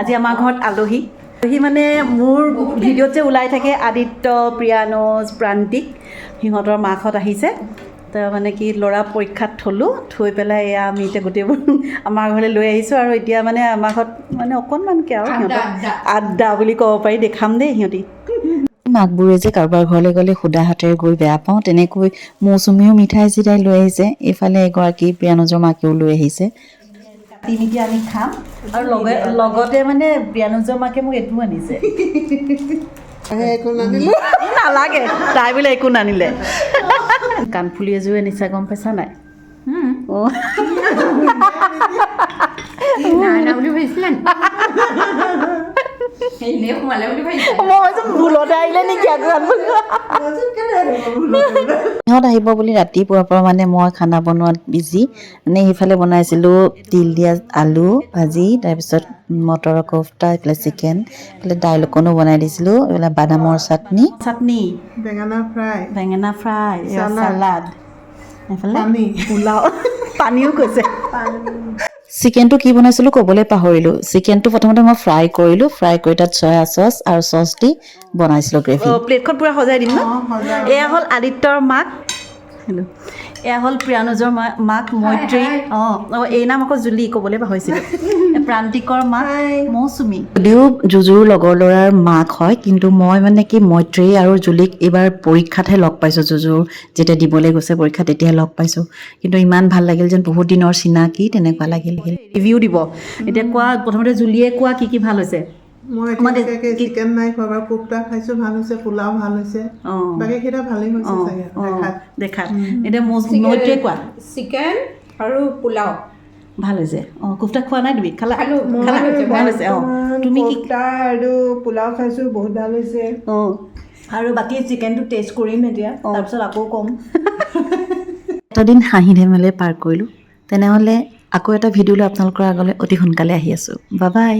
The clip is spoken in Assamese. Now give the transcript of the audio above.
আজি আমাৰ ঘৰত আলহী। আলহী মানে মোৰ ভিডিঅ'ত যে ওলাই থাকে আদিত্য প্ৰিয়ানোজ প্ৰান্তিক সিহঁতৰ মাকহঁত আহিছে। তাৰ মানে কি ল'ৰা পৰীক্ষাত থলোঁ থৈ পেলাই এয়া আমি এতিয়া গোটেইবোৰ আমাৰ ঘৰলৈ লৈ আহিছোঁ আৰু এতিয়া মানে আমাৰ ঘৰত মানে অকণমানকৈ আৰু সিহঁতক আড্ডা বুলি ক'ব পাৰি দেখাম দেই সিহঁতি। মাকবোৰে যে কাৰোবাৰ ঘৰলৈ গ'লে সুদা হাতেৰে গৈ বেয়া পাওঁ তেনেকৈ মৌচুমীও মিঠাই চিঠাই লৈ আহিছে। এইফালে এগৰাকী প্ৰিয়ানুজৰ মাকেও লৈ আহিছে। কাটি মেলি আমি খাম? আৰু লগে লগতে মানে প্ৰিয়ানুজৰ মাকে মোক এইটোও আনিছে। একো নালাগে তাই বোলে একো নানিলে। কাণফুলি এযোৰ আনিছা গম পাইছা নাই? অঁ। নানা বুলি ভাবিছিলা নি? এনেই সোমালে বুলি ভাবিছা মই ভাবিছোঁ ভুলতে আহিলে নেকি আকৌ কাণফুলি সিহঁত আহিব বুলি ৰাতিপুৱাৰ পৰা মানে মই খানা বনোৱাত বিজি মানে সেইফালে বনাইছিলোঁ তিল দিয়া আলু ভাজি তাৰপিছত মটৰৰ কোফটা এইফালে চিকেন এইফালে দাইল অকণো বনাই দিছিলোঁ এইফালে বাদামৰ চাটনি চাটনি বেঙেনা ফ্ৰাই বেঙেনা ফ্ৰাই চালাড। এইফালে পানী। পোলাও পানীও কৈছে চিকেনটো কি বনাইছিলোঁ ক'বলৈ পাহৰিলোঁ। চিকেনটো প্ৰথমতে মই ফ্ৰাই কৰিলোঁ ফ্ৰাই কৰি তাত চয়া চচ আৰু চচ দি বনাইছিলোঁ গ্ৰেভি প্লেটখন পূৰা সজাই দিম ন? এয়া হ'ল আদিত্যৰ মাক হেল্ল' এয়া হ'ল প্ৰিয়ানুজৰ মা- মাক মৈত্ৰী অঁ অঁ এই নাম আকৌ জুলি ক'বলৈ পাহৰিছিলোঁ। প্ৰান্তিকৰ মাক মৌচুমী। যদিও জুজুৰ লগৰ ল'ৰাৰ মাক হয় কিন্তু মই মানে কি মৈত্ৰী আৰু জুলিক এইবাৰ পৰীক্ষাতহে লগ পাইছোঁ জুজুৰ। যেতিয়া দিবলৈ গৈছে পৰীক্ষা তেতিয়াহে লগ পাইছোঁ। কিন্তু ইমান ভাল লাগিল যেন বহুত দিনৰ চিনাকি তেনেকুৱা লাগিল। ৰিভিউ দিব। এতিয়া কোৱা প্ৰথমতে জুলিয়ে কোৱা কি কি ভাল হৈছে? মই মানে এতিয়ালৈকে কি- চিকেন নাই খোৱা বাৰু কোপ্তা খাইছোঁ ভাল হৈছে পোলাও ভাল হৈছে। অঁ। বাকীকেইটা ভালেই হৈছে অঁ চাগে অঁ দেখাত। দেখাত। এতিয়া মৌ- মৈত্ৰীয়ে কোৱা। চিকেন আৰু পোলাও। ভাল হৈছে। অঁ কোফতা খোৱা নাই তুমি? খালা? খালোঁ। খালা? ভাল হৈছে, ভাল হৈছে অঁ। তুমি কি কোপ্তা আৰু পোলাও খাইছোঁ বহুত ভাল হৈছে। অঁ। আৰু বাকী চিকেনটো টেষ্ট কৰিম এতিয়া তাৰপিছত আকৌ ক'ম। এটা দিন হাঁহি ধেমালিৰে পাৰ কৰিলোঁ। তেনেহ'লে আকৌ এটা ভিডিঅ' লৈ আপোনালোকৰ আগলৈ অতি সোনকালে আহি আছোঁ। বাবাই